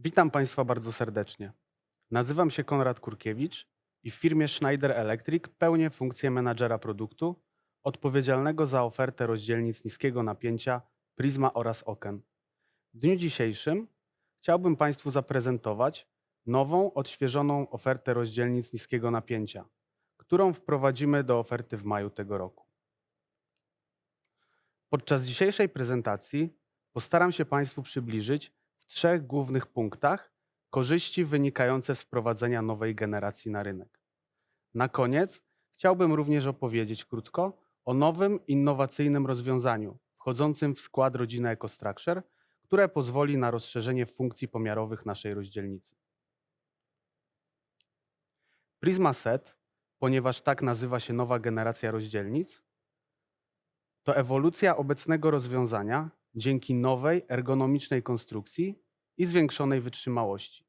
Witam Państwa bardzo serdecznie. Nazywam się Konrad Kurkiewicz i w firmie Schneider Electric pełnię funkcję menadżera produktu odpowiedzialnego za ofertę rozdzielnic niskiego napięcia Prisma oraz Oken. W dniu dzisiejszym chciałbym Państwu zaprezentować nową, odświeżoną ofertę rozdzielnic niskiego napięcia, którą wprowadzimy do oferty w maju tego roku. Podczas dzisiejszej prezentacji postaram się Państwu przybliżyć trzech głównych punktach korzyści wynikające z wprowadzenia nowej generacji na rynek. Na koniec chciałbym również opowiedzieć krótko o nowym, innowacyjnym rozwiązaniu wchodzącym w skład rodziny EcoStructure, które pozwoli na rozszerzenie funkcji pomiarowych naszej rozdzielnicy. Prisma Set, ponieważ tak nazywa się nowa generacja rozdzielnic, to ewolucja obecnego rozwiązania dzięki nowej, ergonomicznej konstrukcji i zwiększonej wytrzymałości.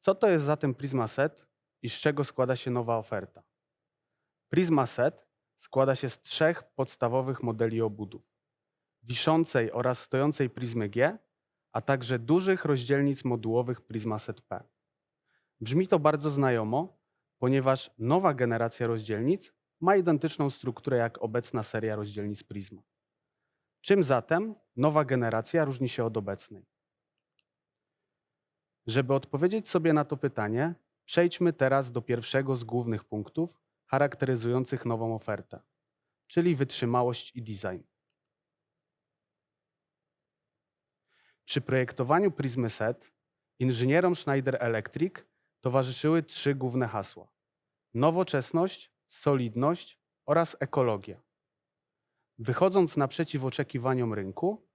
Co to jest zatem Prisma Set i z czego składa się nowa oferta? Prisma Set składa się z trzech podstawowych modeli obudów: wiszącej oraz stojącej Prismy G, a także dużych rozdzielnic modułowych Prisma Set P. Brzmi to bardzo znajomo, ponieważ nowa generacja rozdzielnic ma identyczną strukturę jak obecna seria rozdzielnic Prisma. Czym zatem nowa generacja różni się od obecnej? Żeby odpowiedzieć sobie na to pytanie, przejdźmy teraz do pierwszego z głównych punktów charakteryzujących nową ofertę, czyli wytrzymałość i design. Przy projektowaniu Prismy Set inżynierom Schneider Electric towarzyszyły trzy główne hasła: nowoczesność, solidność oraz ekologia. Wychodząc naprzeciw oczekiwaniom rynku,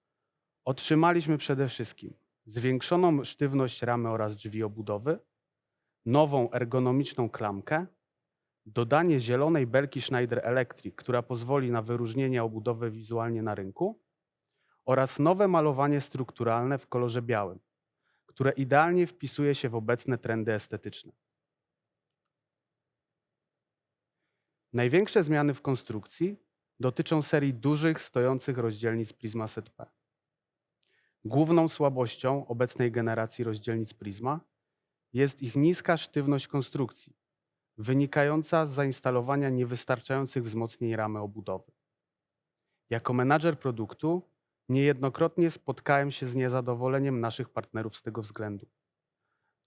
otrzymaliśmy przede wszystkim zwiększoną sztywność ramy oraz drzwi obudowy, nową ergonomiczną klamkę, dodanie zielonej belki Schneider Electric, która pozwoli na wyróżnienie obudowy wizualnie na rynku oraz nowe malowanie strukturalne w kolorze białym, które idealnie wpisuje się w obecne trendy estetyczne. Największe zmiany w konstrukcji dotyczą serii dużych stojących rozdzielnic Prisma Set P. Główną słabością obecnej generacji rozdzielnic Prisma jest ich niska sztywność konstrukcji, wynikająca z zainstalowania niewystarczających wzmocnień ramy obudowy. Jako menadżer produktu niejednokrotnie spotkałem się z niezadowoleniem naszych partnerów z tego względu.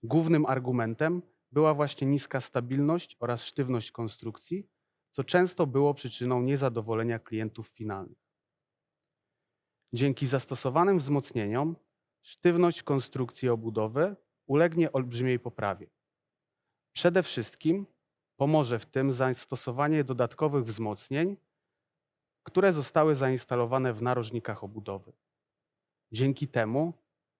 Głównym argumentem była właśnie niska stabilność oraz sztywność konstrukcji, co często było przyczyną niezadowolenia klientów finalnych. Dzięki zastosowanym wzmocnieniom sztywność konstrukcji obudowy ulegnie olbrzymiej poprawie. Przede wszystkim pomoże w tym zastosowanie dodatkowych wzmocnień, które zostały zainstalowane w narożnikach obudowy. Dzięki temu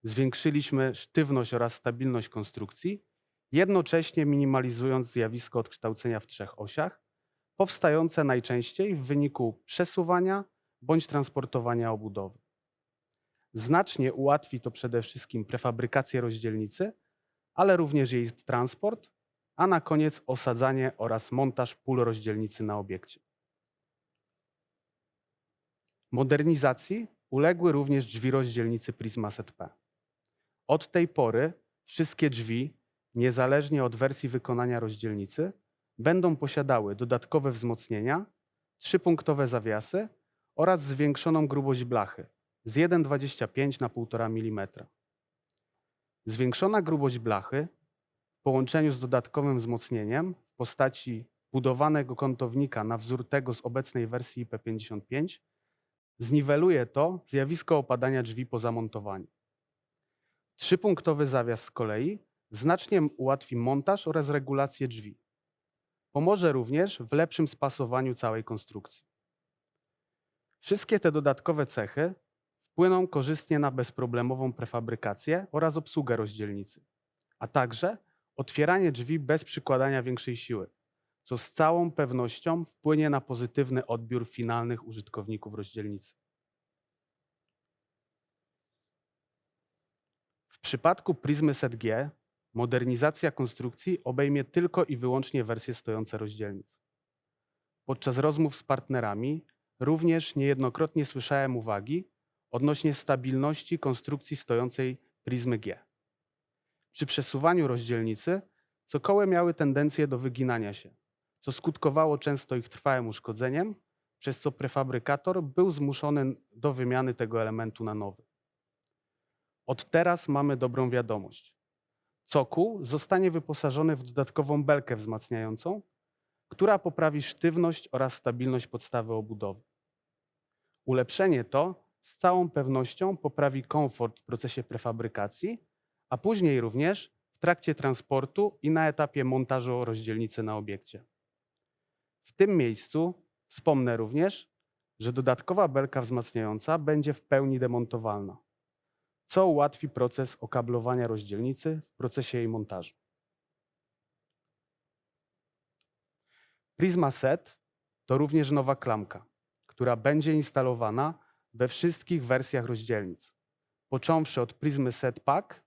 zwiększyliśmy sztywność oraz stabilność konstrukcji, jednocześnie minimalizując zjawisko odkształcenia w trzech osiach, powstające najczęściej w wyniku przesuwania bądź transportowania obudowy. Znacznie ułatwi to przede wszystkim prefabrykację rozdzielnicy, ale również jej transport, a na koniec osadzanie oraz montaż pól rozdzielnicy na obiekcie. Modernizacji uległy również drzwi rozdzielnicy Prisma Set P. Od tej pory wszystkie drzwi, niezależnie od wersji wykonania rozdzielnicy, będą posiadały dodatkowe wzmocnienia, trzypunktowe zawiasy oraz zwiększoną grubość blachy z 1,25 na 1,5 mm. Zwiększona grubość blachy w połączeniu z dodatkowym wzmocnieniem w postaci budowanego kątownika na wzór tego z obecnej wersji IP55 zniweluje to zjawisko opadania drzwi po zamontowaniu. Trzypunktowy zawias z kolei znacznie ułatwi montaż oraz regulację drzwi. Pomoże również w lepszym spasowaniu całej konstrukcji. Wszystkie te dodatkowe cechy wpłyną korzystnie na bezproblemową prefabrykację oraz obsługę rozdzielnicy, a także otwieranie drzwi bez przykładania większej siły, co z całą pewnością wpłynie na pozytywny odbiór finalnych użytkowników rozdzielnicy. W przypadku Prismy Set G modernizacja konstrukcji obejmie tylko i wyłącznie wersje stojące rozdzielnic. Podczas rozmów z partnerami również niejednokrotnie słyszałem uwagi odnośnie stabilności konstrukcji stojącej Prismy G. Przy przesuwaniu rozdzielnicy cokoły miały tendencję do wyginania się, co skutkowało często ich trwałym uszkodzeniem, przez co prefabrykator był zmuszony do wymiany tego elementu na nowy. Od teraz mamy dobrą wiadomość. Cokół zostanie wyposażony w dodatkową belkę wzmacniającą, która poprawi sztywność oraz stabilność podstawy obudowy. Ulepszenie to z całą pewnością poprawi komfort w procesie prefabrykacji, a później również w trakcie transportu i na etapie montażu rozdzielnicy na obiekcie. W tym miejscu wspomnę również, że dodatkowa belka wzmacniająca będzie w pełni demontowalna, co ułatwi proces okablowania rozdzielnicy w procesie jej montażu. Prisma Set to również nowa klamka, która będzie instalowana we wszystkich wersjach rozdzielnic, począwszy od Prismy Set Pack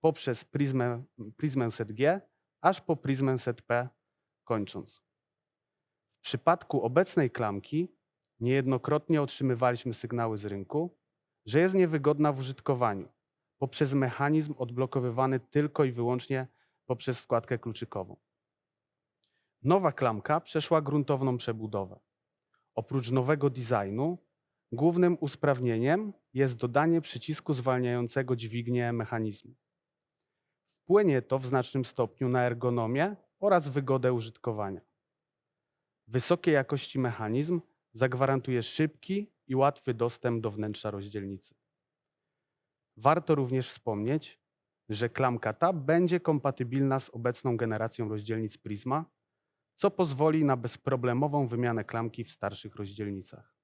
poprzez Prismę, Prismę Set G, aż po Prismę Set P kończąc. W przypadku obecnej klamki niejednokrotnie otrzymywaliśmy sygnały z rynku, że jest niewygodna w użytkowaniu poprzez mechanizm odblokowywany tylko i wyłącznie poprzez wkładkę kluczykową. Nowa klamka przeszła gruntowną przebudowę. Oprócz nowego designu, głównym usprawnieniem jest dodanie przycisku zwalniającego dźwignię mechanizmu. Wpłynie to w znacznym stopniu na ergonomię oraz wygodę użytkowania. Wysokiej jakości mechanizm zagwarantuje szybki i łatwy dostęp do wnętrza rozdzielnicy. Warto również wspomnieć, że klamka ta będzie kompatybilna z obecną generacją rozdzielnic Prisma, co pozwoli na bezproblemową wymianę klamki w starszych rozdzielnicach.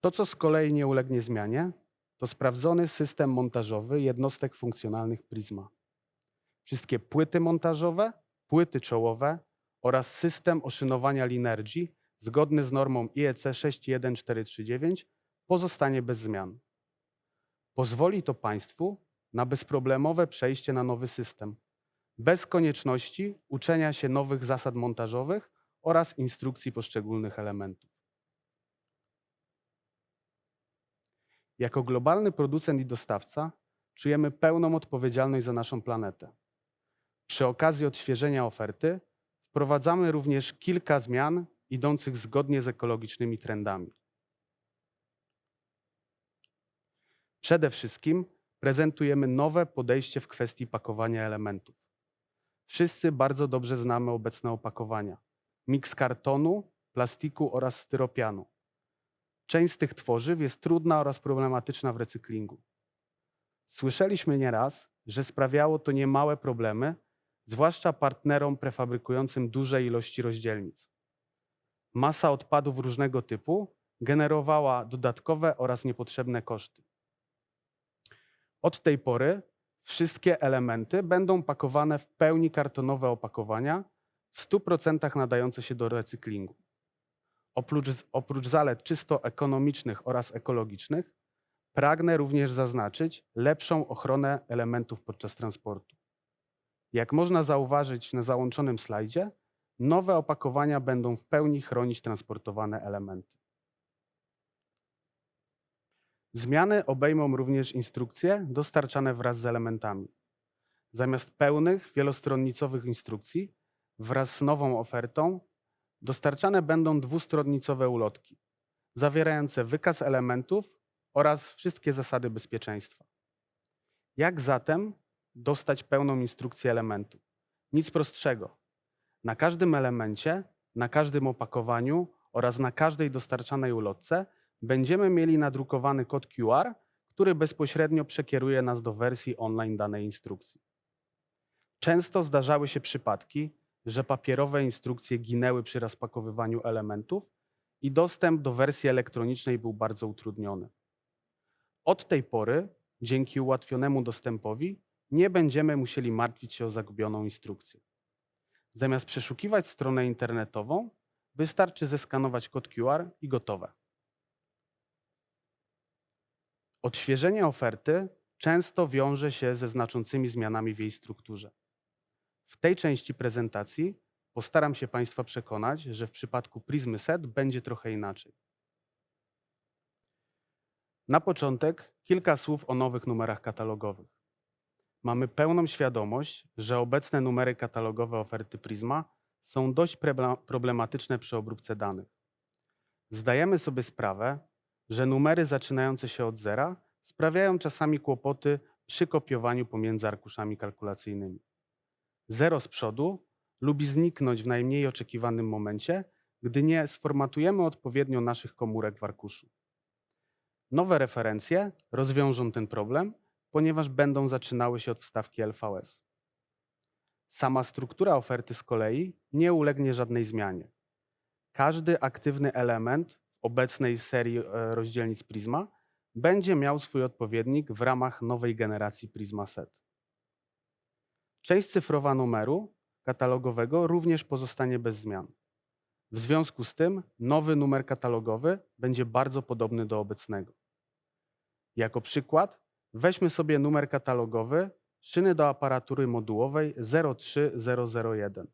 To, co z kolei nie ulegnie zmianie, to sprawdzony system montażowy jednostek funkcjonalnych Prisma. Wszystkie płyty montażowe, płyty czołowe oraz system oszynowania Linergy zgodny z normą IEC 61439 pozostanie bez zmian. Pozwoli to Państwu na bezproblemowe przejście na nowy system, bez konieczności uczenia się nowych zasad montażowych oraz instrukcji poszczególnych elementów. Jako globalny producent i dostawca czujemy pełną odpowiedzialność za naszą planetę. Przy okazji odświeżenia oferty wprowadzamy również kilka zmian idących zgodnie z ekologicznymi trendami. Przede wszystkim prezentujemy nowe podejście w kwestii pakowania elementów. Wszyscy bardzo dobrze znamy obecne opakowania. Miks kartonu, plastiku oraz styropianu. Część z tych tworzyw jest trudna oraz problematyczna w recyklingu. Słyszeliśmy nieraz, że sprawiało to niemałe problemy, zwłaszcza partnerom prefabrykującym duże ilości rozdzielnic. Masa odpadów różnego typu generowała dodatkowe oraz niepotrzebne koszty. Od tej pory wszystkie elementy będą pakowane w pełni kartonowe opakowania, w 100% nadające się do recyklingu. Oprócz, oprócz zalet czysto ekonomicznych oraz ekologicznych, pragnę również zaznaczyć lepszą ochronę elementów podczas transportu. Jak można zauważyć na załączonym slajdzie, nowe opakowania będą w pełni chronić transportowane elementy. Zmiany obejmą również instrukcje dostarczane wraz z elementami. Zamiast pełnych, wielostronnicowych instrukcji, wraz z nową ofertą, dostarczane będą dwustronnicowe ulotki, zawierające wykaz elementów oraz wszystkie zasady bezpieczeństwa. Jak zatem dostać pełną instrukcję elementu? Nic prostszego. Na każdym elemencie, na każdym opakowaniu oraz na każdej dostarczanej ulotce będziemy mieli nadrukowany kod QR, który bezpośrednio przekieruje nas do wersji online danej instrukcji. Często zdarzały się przypadki, że papierowe instrukcje ginęły przy rozpakowywaniu elementów i dostęp do wersji elektronicznej był bardzo utrudniony. Od tej pory, dzięki ułatwionemu dostępowi, nie będziemy musieli martwić się o zagubioną instrukcję. Zamiast przeszukiwać stronę internetową, wystarczy zeskanować kod QR i gotowe. Odświeżenie oferty często wiąże się ze znaczącymi zmianami w jej strukturze. W tej części prezentacji postaram się Państwa przekonać, że w przypadku Prismy Set będzie trochę inaczej. Na początek kilka słów o nowych numerach katalogowych. Mamy pełną świadomość, że obecne numery katalogowe oferty Prisma są dość problematyczne przy obróbce danych. Zdajemy sobie sprawę, że numery zaczynające się od zera sprawiają czasami kłopoty przy kopiowaniu pomiędzy arkuszami kalkulacyjnymi. Zero z przodu lubi zniknąć w najmniej oczekiwanym momencie, gdy nie sformatujemy odpowiednio naszych komórek w arkuszu. Nowe referencje rozwiążą ten problem, ponieważ będą zaczynały się od wstawki LVS. Sama struktura oferty z kolei nie ulegnie żadnej zmianie. Każdy aktywny element obecnej serii e, rozdzielnic Prisma będzie miał swój odpowiednik w ramach nowej generacji Prisma Set. Część cyfrowa numeru katalogowego również pozostanie bez zmian. W związku z tym nowy numer katalogowy będzie bardzo podobny do obecnego. Jako przykład weźmy sobie numer katalogowy szyny do aparatury modułowej 03001.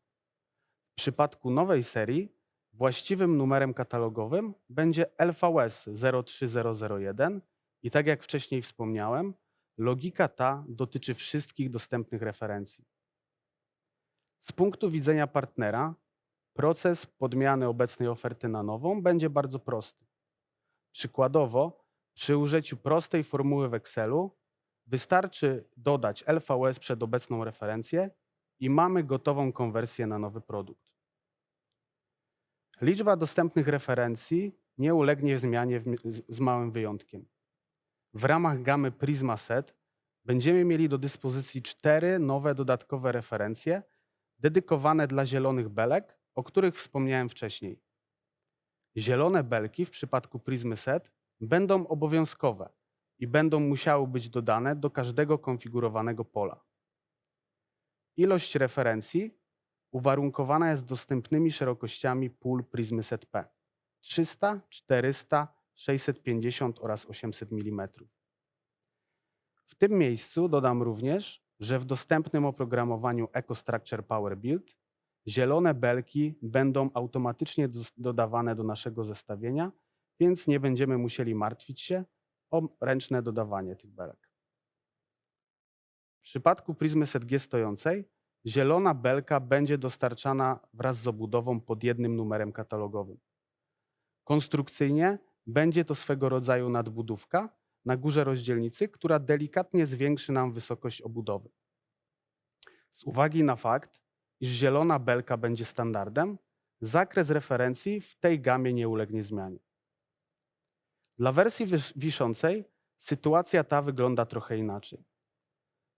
W przypadku nowej serii właściwym numerem katalogowym będzie LVS 03001 i tak jak wcześniej wspomniałem, logika ta dotyczy wszystkich dostępnych referencji. Z punktu widzenia partnera proces podmiany obecnej oferty na nową będzie bardzo prosty. Przykładowo, przy użyciu prostej formuły w Excelu wystarczy dodać LVS przed obecną referencję i mamy gotową konwersję na nowy produkt. Liczba dostępnych referencji nie ulegnie zmianie z małym wyjątkiem. W ramach gamy Prisma Set będziemy mieli do dyspozycji cztery nowe dodatkowe referencje dedykowane dla zielonych belek, o których wspomniałem wcześniej. Zielone belki w przypadku Prismy Set będą obowiązkowe i będą musiały być dodane do każdego konfigurowanego pola. Ilość referencji uwarunkowana jest dostępnymi szerokościami pól Prismy Set P 300, 400, 650 oraz 800 mm. W tym miejscu dodam również, że w dostępnym oprogramowaniu EcoStructure Power Build zielone belki będą automatycznie dodawane do naszego zestawienia, więc nie będziemy musieli martwić się o ręczne dodawanie tych belek. W przypadku prizmy SetG stojącej zielona belka będzie dostarczana wraz z obudową pod jednym numerem katalogowym. Konstrukcyjnie będzie to swego rodzaju nadbudówka na górze rozdzielnicy, która delikatnie zwiększy nam wysokość obudowy. Z uwagi na fakt, iż zielona belka będzie standardem, zakres referencji w tej gamie nie ulegnie zmianie. Dla wersji wiszącej sytuacja ta wygląda trochę inaczej.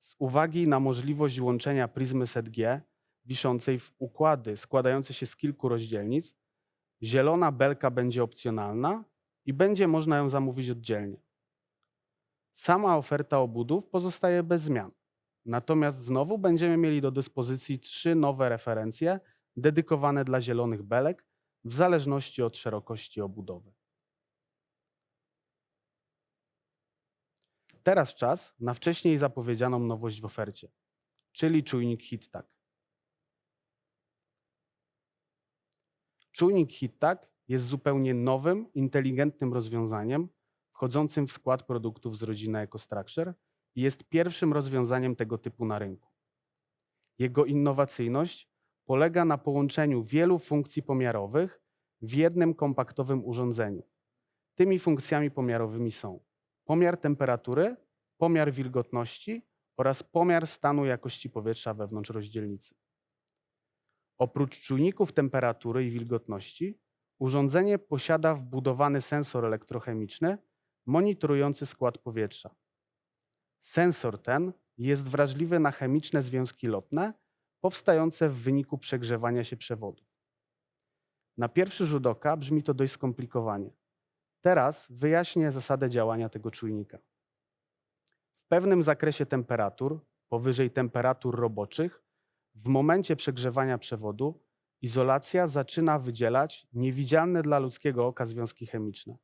Z uwagi na możliwość łączenia pryzmy SetG wiszącej w układy składające się z kilku rozdzielnic, zielona belka będzie opcjonalna i będzie można ją zamówić oddzielnie. Sama oferta obudów pozostaje bez zmian. Natomiast znowu będziemy mieli do dyspozycji trzy nowe referencje dedykowane dla zielonych belek w zależności od szerokości obudowy. Teraz czas na wcześniej zapowiedzianą nowość w ofercie, czyli czujnik HitTag. Czujnik HitTag jest zupełnie nowym, inteligentnym rozwiązaniem wchodzącym w skład produktów z rodziny EcoStructure i jest pierwszym rozwiązaniem tego typu na rynku. Jego innowacyjność polega na połączeniu wielu funkcji pomiarowych w jednym kompaktowym urządzeniu. Tymi funkcjami pomiarowymi są pomiar temperatury, pomiar wilgotności oraz pomiar stanu jakości powietrza wewnątrz rozdzielnicy. Oprócz czujników temperatury i wilgotności, urządzenie posiada wbudowany sensor elektrochemiczny monitorujący skład powietrza. Sensor ten jest wrażliwy na chemiczne związki lotne powstające w wyniku przegrzewania się przewodów. Na pierwszy rzut oka brzmi to dość skomplikowanie. Teraz wyjaśnię zasadę działania tego czujnika. W pewnym zakresie temperatur, powyżej temperatur roboczych, w momencie przegrzewania przewodu izolacja zaczyna wydzielać niewidzialne dla ludzkiego oka związki chemiczne.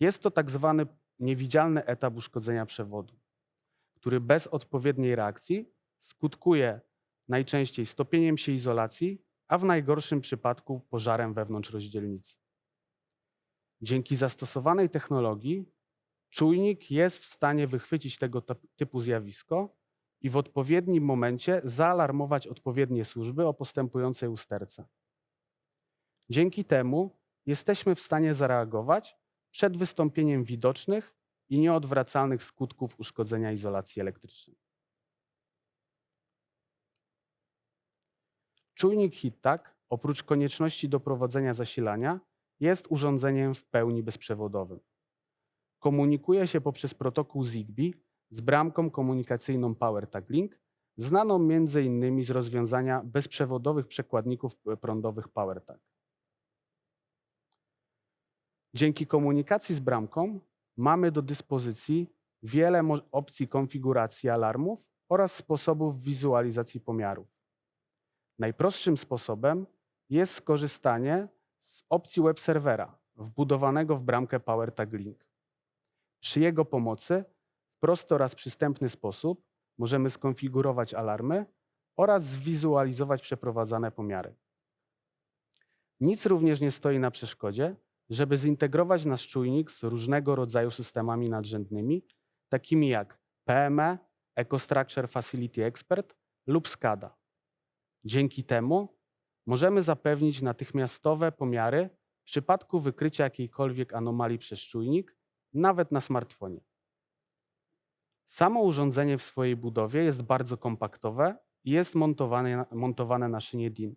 Jest to tak zwany niewidzialny etap uszkodzenia przewodu, który bez odpowiedniej reakcji skutkuje najczęściej stopieniem się izolacji, a w najgorszym przypadku pożarem wewnątrz rozdzielnicy. Dzięki zastosowanej technologii czujnik jest w stanie wychwycić tego typ- typu zjawisko i w odpowiednim momencie zaalarmować odpowiednie służby o postępującej usterce. Dzięki temu jesteśmy w stanie zareagować przed wystąpieniem widocznych i nieodwracalnych skutków uszkodzenia izolacji elektrycznej. Czujnik HIT-TAG, oprócz konieczności doprowadzenia zasilania, jest urządzeniem w pełni bezprzewodowym. Komunikuje się poprzez protokół Zigbee z bramką komunikacyjną PowerTag Link, znaną m.in. z rozwiązania bezprzewodowych przekładników prądowych PowerTag. Dzięki komunikacji z bramką mamy do dyspozycji wiele opcji konfiguracji alarmów oraz sposobów wizualizacji pomiarów. Najprostszym sposobem jest skorzystanie z opcji web serwera wbudowanego w bramkę PowerTag Link. Przy jego pomocy w prosty oraz przystępny sposób możemy skonfigurować alarmy oraz zwizualizować przeprowadzane pomiary. Nic również nie stoi na przeszkodzie, żeby zintegrować nasz czujnik z różnego rodzaju systemami nadrzędnymi, takimi jak PME, EcoStructure Facility Expert lub SCADA. Dzięki temu możemy zapewnić natychmiastowe pomiary w przypadku wykrycia jakiejkolwiek anomalii przez czujnik, nawet na smartfonie. Samo urządzenie w swojej budowie jest bardzo kompaktowe i jest montowane, montowane na szynie DIN.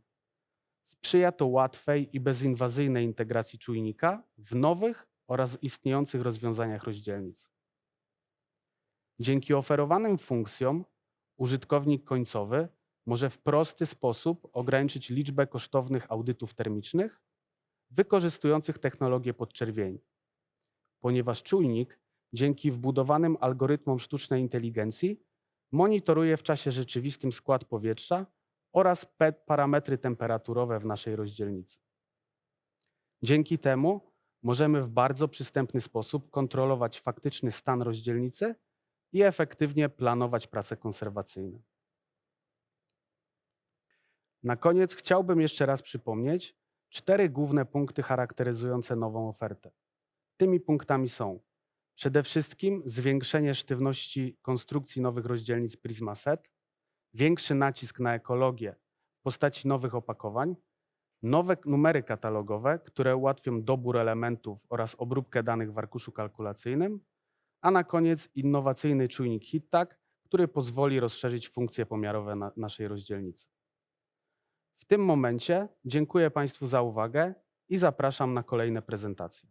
Sprzyja to łatwej i bezinwazyjnej integracji czujnika w nowych oraz istniejących rozwiązaniach rozdzielnic. Dzięki oferowanym funkcjom użytkownik końcowy może w prosty sposób ograniczyć liczbę kosztownych audytów termicznych wykorzystujących technologię podczerwieni, ponieważ czujnik dzięki wbudowanym algorytmom sztucznej inteligencji monitoruje w czasie rzeczywistym skład powietrza oraz parametry temperaturowe w naszej rozdzielnicy. Dzięki temu możemy w bardzo przystępny sposób kontrolować faktyczny stan rozdzielnicy i efektywnie planować prace konserwacyjne. Na koniec chciałbym jeszcze raz przypomnieć cztery główne punkty charakteryzujące nową ofertę. Tymi punktami są przede wszystkim zwiększenie sztywności konstrukcji nowych rozdzielnic Prisma Set, większy nacisk na ekologię w postaci nowych opakowań, nowe numery katalogowe, które ułatwią dobór elementów oraz obróbkę danych w arkuszu kalkulacyjnym, a na koniec innowacyjny czujnik HIT-TAG, który pozwoli rozszerzyć funkcje pomiarowe na naszej rozdzielnicy. W tym momencie dziękuję Państwu za uwagę i zapraszam na kolejne prezentacje.